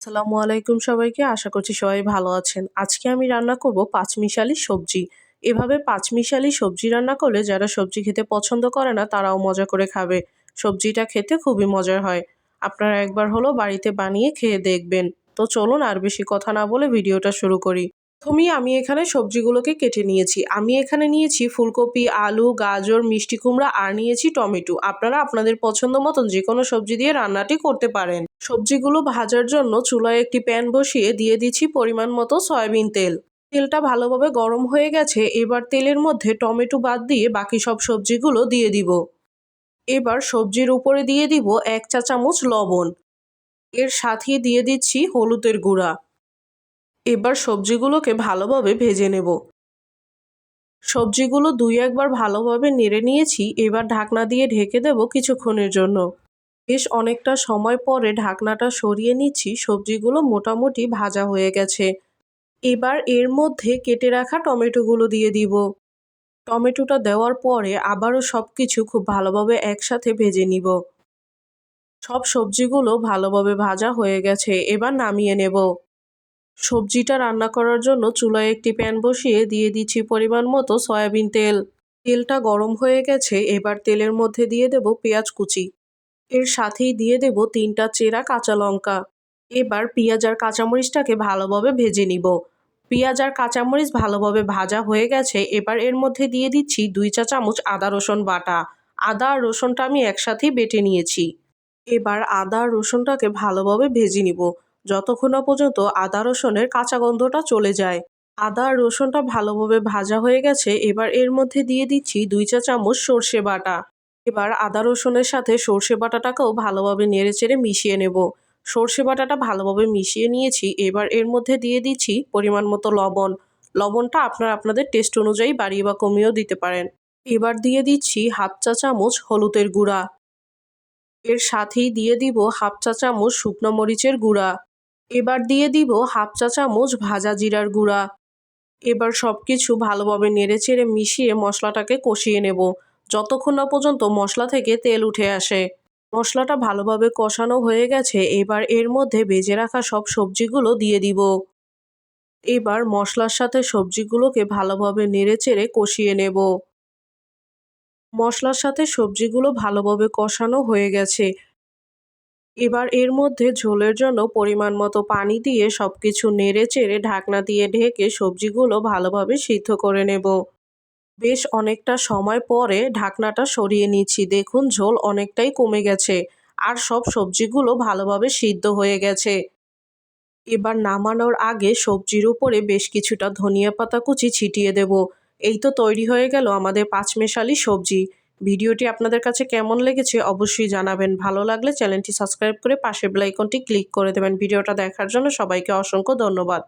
আসসালামু আলাইকুম সবাইকে। আশা করছি সবাই ভালো আছেন। আজকে আমি রান্না করব পাঁচমিশালি সবজি। এভাবে পাঁচমিশালি সবজি রান্না করলে যারা সবজি খেতে পছন্দ করে না, তারাও মজা করে খাবে। সবজিটা খেতে খুবই মজার হয়। আপনারা একবার হলো বাড়িতে বানিয়ে খেয়ে দেখবেন। তো চলুন আর বেশি কথা না বলে ভিডিওটা শুরু করি। প্রথমেই আমি এখানে সবজিগুলোকে কেটে নিয়েছি। আমি এখানে নিয়েছি ফুলকপি, আলু, গাজর, মিষ্টি কুমড়া আর নিয়েছি টমেটো। আপনারা আপনাদের পছন্দ মতন যে কোনো সবজি দিয়ে রান্নাটি করতে পারেন। সবজিগুলো ভাজার জন্য চুলায় একটি প্যান বসিয়ে দিয়ে দিচ্ছি পরিমাণ মতো সয়াবিন তেল। তেলটা ভালোভাবে গরম হয়ে গেছে, এবার তেলের মধ্যে টমেটো বাদ দিয়ে বাকি সব সবজিগুলো দিয়ে দিব। এবার সবজির উপরে দিয়ে দিব এক চা চামচ লবণ। এর সাথে দিয়ে দিচ্ছি হলুদের গুঁড়া। এবার সবজিগুলোকে ভালোভাবে ভেজে নেব। সবজিগুলো দুই একবার ভালোভাবে নেড়ে নিয়েছি, এবার ঢাকনা দিয়ে ঢেকে দেব কিছুক্ষণের জন্য। বেশ অনেকটা সময় পরে ঢাকনাটা সরিয়ে নিচ্ছি, সবজিগুলো মোটামুটি ভাজা হয়ে গেছে। এবার এর মধ্যে কেটে রাখা টমেটোগুলো দিয়ে দিব। টমেটোটা দেওয়ার পরে আবারও সব কিছু খুব ভালোভাবে একসাথে ভেজে নিব। সব সবজিগুলো ভালোভাবে ভাজা হয়ে গেছে, এবার নামিয়ে নেব। সবজিটা রান্না করার জন্য চুলায় একটি প্যান বসিয়ে দিয়ে দিচ্ছি পরিমাণ মতো সয়াবিন তেল। তেলটা গরম হয়ে গেছে, এবার তেলের মধ্যে দিয়ে দেব পেঁয়াজ কুচি। এর সাথেই দিয়ে দেব তিনটা চেরা কাঁচা লঙ্কা। এবার পেঁয়াজ আর কাঁচামরিচটাকে ভালোভাবে ভেজে নিব। পেঁয়াজ আর কাঁচামরিচ ভালোভাবে ভাজা হয়ে গেছে, এবার এর মধ্যে দিয়ে দিচ্ছি দুই চা চামচ আদা রসুন বাটা। আদা আর রসুনটা আমি একসাথেই বেটে নিয়েছি। এবার আদা আর রসুনটাকে ভালোভাবে ভেজে নিব। যতক্ষণ না পর্যন্ত আদা রসুনের কাঁচা গন্ধটা চলে যায়। আদা আর রসুনটা ভালোভাবে ভাজা হয়ে গেছে, এবার এর মধ্যে দিয়ে দিচ্ছি দুই চা চামচ সর্ষে বাটা। এবার আদা রসুনের সাথে সর্ষে বাটাটাকেও ভালোভাবে নেড়ে চেড়ে মিশিয়ে নেব। সর্ষে বাটাটা ভালোভাবে মিশিয়ে নিয়েছি, এবার এর মধ্যে দিয়ে দিচ্ছি পরিমাণ মতো লবণ। লবণটা আপনারা আপনাদের টেস্ট অনুযায়ী বাড়িয়ে বা কমিয়েও দিতে পারেন। এবার দিয়ে দিচ্ছি হাফ চা চামচ হলুদের গুঁড়া। এর সাথেই দিয়ে দিব হাফ চা চামচ শুকনো মরিচের গুঁড়া। এবার দিয়ে দিব হাফ চা চামচ ভাজা জিরার গুঁড়া। এবার সব কিছু ভালোভাবে নেড়ে চেড়ে মিশিয়ে মশলাটাকে কষিয়ে নেব। যতক্ষণ না পর্যন্ত মশলা থেকে তেল উঠে আসে। মশলাটা ভালোভাবে কষানো হয়ে গেছে, এবার এর মধ্যে ভেজে রাখা সব সবজিগুলো দিয়ে দিব। এবার মশলার সাথে সবজিগুলোকে ভালোভাবে নেড়ে চেড়ে কষিয়ে নেব। মশলার সাথে সবজিগুলো ভালোভাবে কষানো হয়ে গেছে। এবার এর মধ্যে ঝোলের জন্য পরিমাণ মতো পানি দিয়ে সব কিছু নেড়ে চেড়ে ঢাকনা দিয়ে ঢেকে সবজিগুলো ভালোভাবে সিদ্ধ করে নেব। বেশ অনেকটা সময় পরে ঢাকনাটা সরিয়ে নিচ্ছি। দেখুন, ঝোল অনেকটাই কমে গেছে আর সব সবজিগুলো ভালোভাবে সিদ্ধ হয়ে গেছে। এবার নামানোর আগে সবজির উপরে বেশ কিছুটা ধনিয়া পাতা কুচি ছিটিয়ে দেব। এই তো তৈরি হয়ে গেল আমাদের পাঁচমেশালি সবজি। ভিডিওটি আপনাদের কাছে কেমন লেগেছে অবশ্যই জানাবেন। ভালো লাগলে চ্যানেলটি সাবস্ক্রাইব করে পাশে বেলাইকনটি ক্লিক করে দেবেন। ভিডিওটা দেখার জন্য সবাইকে অসংখ্য ধন্যবাদ।